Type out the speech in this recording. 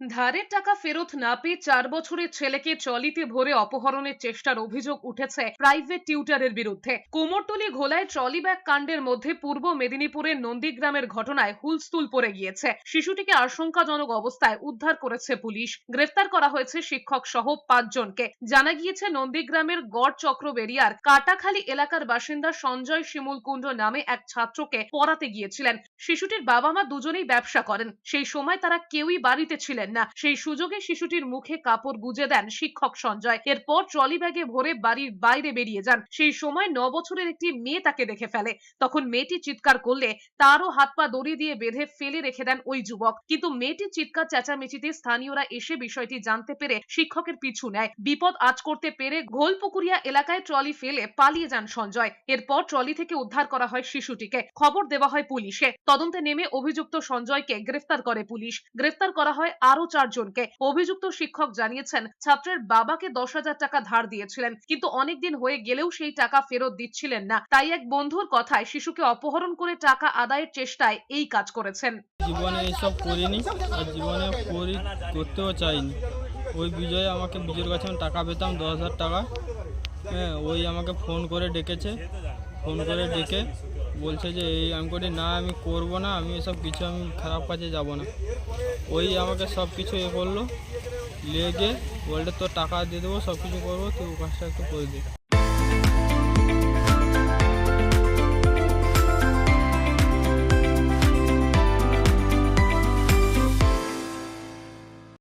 ধারের টাকা ফেরত না পেয়ে চার বছরের ছেলেকে ট্রলিতে ভরে অপহরণের চেষ্টার অভিযোগ উঠেছে প্রাইভেট টিউটারের বিরুদ্ধে। কোমরটুলি ঘোলায় ট্রলি ব্যাগ কাণ্ডের মধ্যে পূর্ব মেদিনীপুরের নন্দীগ্রামের ঘটনায় হুলস্থুল পড়ে গিয়েছে। শিশুটিকে আশঙ্কাজনক অবস্থায় উদ্ধার করেছে পুলিশ। গ্রেফতার করা হয়েছে শিক্ষক সহ পাঁচজনকে। জানা গিয়েছে, নন্দীগ্রামের গড় চক্রবেরিয়ার কাটাখালী এলাকার বাসিন্দা সঞ্জয় শিমুল কুণ্ড নামে এক ছাত্রকে পড়াতে গিয়েছিলেন। শিশুটির বাবা মা দুজনেই ব্যবসা করেন। সেই সময় তারা কেউই বাড়িতে ছিলেন না, সেই সুযোগে শিশুটির মুখে কাপড় গুজে দেন শিক্ষক সঞ্জয়। এরপর ট্রলি ব্যাগে ভরে বাড়ির বাইরে বেরিয়ে যান। সেই সময় ন বছরের একটি মেয়ে তাকে দেখে ফেলে। তখন মেয়েটি চিৎকার করলে তারও হাত পা দড়ি দিয়ে বেঁধে ফেলে রেখে দেন ওই যুবক। কিন্তু মেয়েটির চিৎকার চেঁচামেচিতে স্থানীয়রা এসে বিষয়টি জানতে পেরে শিক্ষকের পিছু নেয়। বিপদ আজ করতে পেরে ঘোলপুকুরিয়া এলাকায় ট্রলি ফেলে পালিয়ে যান সঞ্জয়। এরপর ট্রলি থেকে উদ্ধার করা হয় শিশুটিকে। খবর দেওয়া হয় পুলিশে। তদন্তে নেমে অভিযুক্ত সঞ্জয়কে গ্রেফতার করে পুলিশ। গ্রেফতার করা হয় আরও চারজনকে অভিযুক্ত শিক্ষক জানিয়েছেন, ছাত্রের বাবাকে দশ হাজার টাকা ধার দিয়েছিলেন, কিন্তু অনেকদিন হয়ে গেলেও সেই টাকা ফেরত দিচ্ছিলেন না। তাই এক বন্ধুর কথায় শিশুকে অপহরণ করে টাকা আদায়ের চেষ্টায় এই কাজ করেছেন। জীবনে এইসব করিনি, আর জীবনে করি করতেও চাইনি। ওই বিজয় আমাকে বিজয়ের কাছে টাকা পেতাম দশ হাজার টাকা। হ্যাঁ ওই আমাকে ফোন করে ডেকেছে। ফোন করে ডেকে বলছে যে, এই আমি করি না, আমি করব না, আমি এসব কিছু আমি খারাপ কাজে যাব না। ওই আমাকে সব কিছু এ করল, লেগে বলতে তোর টাকা দিয়ে দেবো, সব কিছু করব, তুই কাজটা একটু করে দে।